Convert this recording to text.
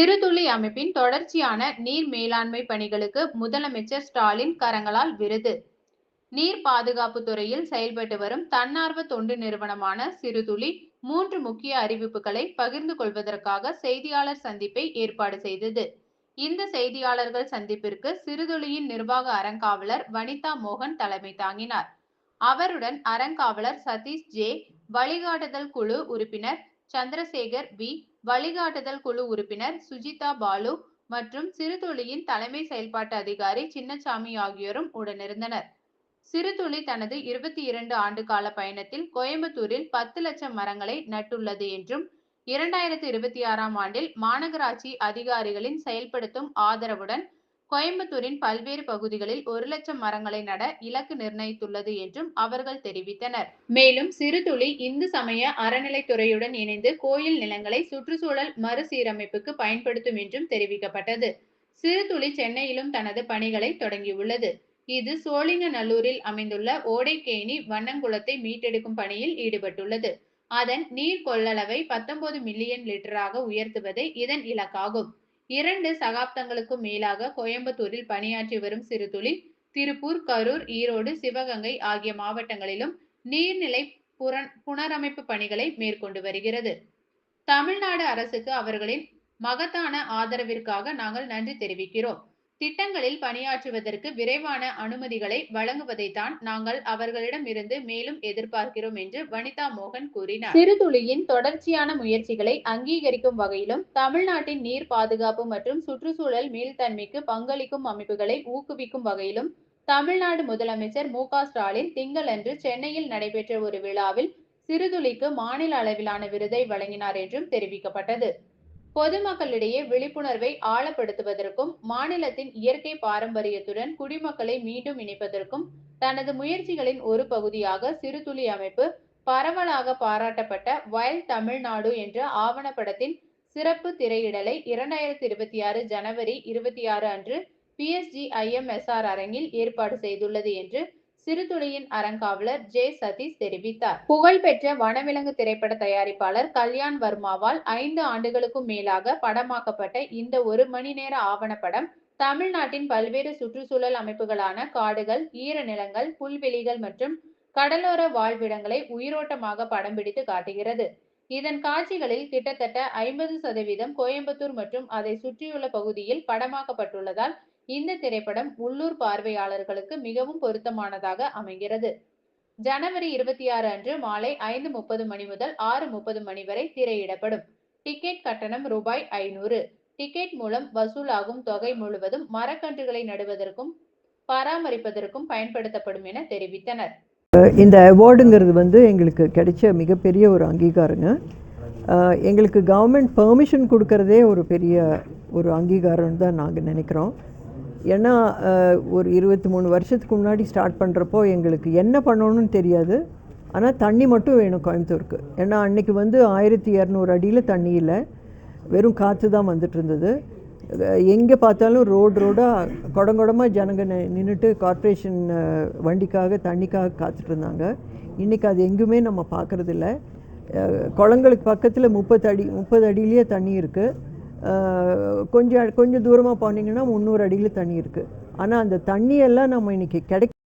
சிறுதுளி அமைப்பின் தொடர்ச்சியான நீர் மேலாண்மை பணிகளுக்கு முதலமைச்சர் ஸ்டாலின் கரங்களால் விருது. நீர் பாதுகாப்பு துறையில் செயல்பட்டு வரும் தன்னார்வ தொண்டு நிறுவனமான சிறுதுளி மூன்று முக்கிய அறிவிப்புகளை பகிர்ந்து கொள்வதற்காக செய்தியாளர் சந்திப்பை ஏற்பாடு செய்தது. இந்த செய்தியாளர்கள் சந்திப்பிற்கு சிறுதுளியின் நிர்வாக அறங்காவலர் வனிதா மோகன் தலைமை தாங்கினார். அவருடன் அறங்காவலர் சதீஷ் ஜே வழிகாட்டுதல் குழு உறுப்பினர் சந்திரசேகர் வி வழிகாட்டுதல் குழு உறுப்பினர் சுஜிதா பாலு மற்றும் சிறுதுளியின் தலைமை செயல்பாட்டு அதிகாரி சின்னசாமி ஆகியோரும் உடனிருந்தனர். சிறுதுளி தனது இருபத்தி இரண்டு ஆண்டு கால பயணத்தில் கோயம்புத்தூரில் பத்து லட்சம் மரங்களை நட்டுள்ளது என்றும் இரண்டாயிரத்தி இருபத்தி ஆறாம் ஆண்டில் மாநகராட்சி அதிகாரிகளின் செயல்படுத்தும் ஆதரவுடன் கோயம்புத்தூரின் பல்வேறு பகுதிகளில் ஒரு லட்சம் மரங்களை நட இலக்கு நிர்ணயித்துள்ளது என்றும் அவர்கள் தெரிவித்தனர். மேலும் சிறுதுளி இந்து சமய அறநிலைத்துறையுடன் இணைந்து கோயில் நிலங்களை சுற்றுச்சூழல் மறுசீரமைப்புக்கு பயன்படுத்தும் என்றும் தெரிவிக்கப்பட்டது. சிறுதுளி சென்னையிலும் தனது பணிகளை தொடங்கியுள்ளது. இது சோழிங்கநல்லூரில் அமைந்துள்ள ஓடைக்கேணி வண்ணங்குளத்தை மீட்டெடுக்கும் பணியில் ஈடுபட்டுள்ளது. அதன் நீர் கொள்ளளவை பத்தொன்பது மில்லியன் லிட்டராக உயர்த்துவதே இதன் இலக்காகும். இரண்டு சகாப்தங்களுக்கும் மேலாக கோயம்புத்தூரில் பணியாற்றி வரும் சிறுதுளி திருப்பூர் கரூர் ஈரோடு சிவகங்கை ஆகிய மாவட்டங்களிலும் நீர்நிலை புனரமைப்பு பணிகளை மேற்கொண்டு வருகிறது. தமிழ்நாடு அரசுக்கு அவர்களின் மகத்தான ஆதரவிற்காக நாங்கள் நன்றி தெரிவிக்கிறோம். திட்டங்களில் பணியாற்றுவதற்கு விரைவான அனுமதிகளை வழங்குவதைத்தான் நாங்கள் அவர்களிடம் இருந்து மேலும் எதிர்பார்க்கிறோம் என்று வனிதா மோகன் கூறினார். சிறுதுளியின் தொடர்ச்சியான முயற்சிகளை அங்கீகரிக்கும் வகையிலும் தமிழ்நாட்டின் நீர் பாதுகாப்பு மற்றும் சுற்றுச்சூழல் மீள்தன்மைக்கு பங்களிக்கும் அமைப்புகளை ஊக்குவிக்கும் வகையிலும் தமிழ்நாடு முதலமைச்சர் மு ஸ்டாலின் திங்களன்று சென்னையில் நடைபெற்ற ஒரு விழாவில் சிறுதுளிக்கு மாநில அளவிலான விருதை வழங்கினார் என்றும் தெரிவிக்கப்பட்டது. பொதுமக்களிடையே விழிப்புணர்வை ஆழப்படுத்துவதற்கும் மாநிலத்தின் இயற்கை பாரம்பரியத்துடன் குடிமக்களை மீண்டும் இணைப்பதற்கும் தனது முயற்சிகளின் ஒரு பகுதியாக சிறுதுளி அமைப்பு பரவலாக பாராட்டப்பட்ட வயல் தமிழ்நாடு என்ற ஆவணப்படத்தின் சிறப்பு திரையிடலை இரண்டாயிரத்தி இருபத்தி ஆறு ஜனவரி இருபத்தி ஆறு அன்று பிஎஸ்ஜி ஐஎம்எஸ்ஆர் அரங்கில் ஏற்பாடு செய்துள்ளது என்று சிறுதுளியின் அறங்காவலர் ஜே. சதீஷ் தெரிவித்தார். புகழ்பெற்ற வனவிலங்கு திரைப்பட தயாரிப்பாளர் கல்யாண் வர்மாவால் ஐந்து ஆண்டுகளுக்கும் மேலாக படமாக்கப்பட்ட இந்த ஒரு மணி நேர ஆவணப்படம் தமிழ்நாட்டின் பல்வேறு சுற்றுச்சூழல் அமைப்புகளான காடுகள் ஈரநிலங்கள் புல்வெளிகள் மற்றும் கடலோர வாழ்விடங்களை உயிரோட்டமாக படம் பிடித்து காட்டுகிறது. இதன் காட்சிகளில் கிட்டத்தட்ட ஐம்பது சதவீதம் கோயம்புத்தூர் மற்றும் அதை சுற்றியுள்ள பகுதியில் படமாக்கப்பட்டுள்ளதால் இந்த திரைப்படம் உள்ளூர் பார்வையாளர்களுக்கு மிகவும் பொருத்தமானதாக அமைகிறது. ஜனவரி இருபத்தி ஆறு அன்று மாலை ஐந்து முப்பது மணி முதல் ஆறு முப்பது மணி வரை திரையிடப்படும். டிக்கெட் கட்டணம் ரூபாய் ஐநூறு. டிக்கெட் மூலம் வசூலாகும் தொகை முழுவதும் மரக்கன்றுகளை நடுவதற்கும் பராமரிப்பதற்கும் பயன்படுத்தப்படும் என தெரிவித்தனர். இந்த அவார்டுங்கிறது வந்து எங்களுக்கு கிடைச்ச மிகப்பெரிய ஒரு அங்கீகாரங்க. எங்களுக்கு கவர்மெண்ட் பெர்மிஷன் கொடுக்கறதே ஒரு பெரிய ஒரு அங்கீகாரம்னு தான் நாங்கள் நினைக்கிறோம். ஏன்னா ஒரு இருபத்தி மூணு வருஷத்துக்கு முன்னாடி ஸ்டார்ட் பண்ணுறப்போ எங்களுக்கு என்ன பண்ணணும்னு தெரியாது. ஆனால் தண்ணி மட்டும் வேணும் கோயம்புத்தூருக்கு. ஏன்னா அன்றைக்கி வந்து ஆயிரத்தி இரநூறு அடியில் தண்ணி இல்லை. வெறும் காற்று தான் வந்துட்டு இருந்தது எங்கே பார்த்தாலும் ரோடு ரோடாக குடங்குடமாக ஜனங்க நின்றுட்டு கார்ப்பரேஷன் வண்டிக்காக தண்ணிக்காக காத்துட்டு இருந்தாங்க இன்றைக்கி அது எங்குமே நம்ம பார்க்குறதில்ல. குளங்களுக்கு பக்கத்தில் முப்பது அடி முப்பது அடியிலேயே தண்ணி இருக்குது கொஞ்சம் கொஞ்சம் தூரமாக போனீங்கன்னா முந்நூறு அடியில் தண்ணி இருக்குது ஆனால் அந்த தண்ணியெல்லாம் நம்ம இன்றைக்கி கிடைக்க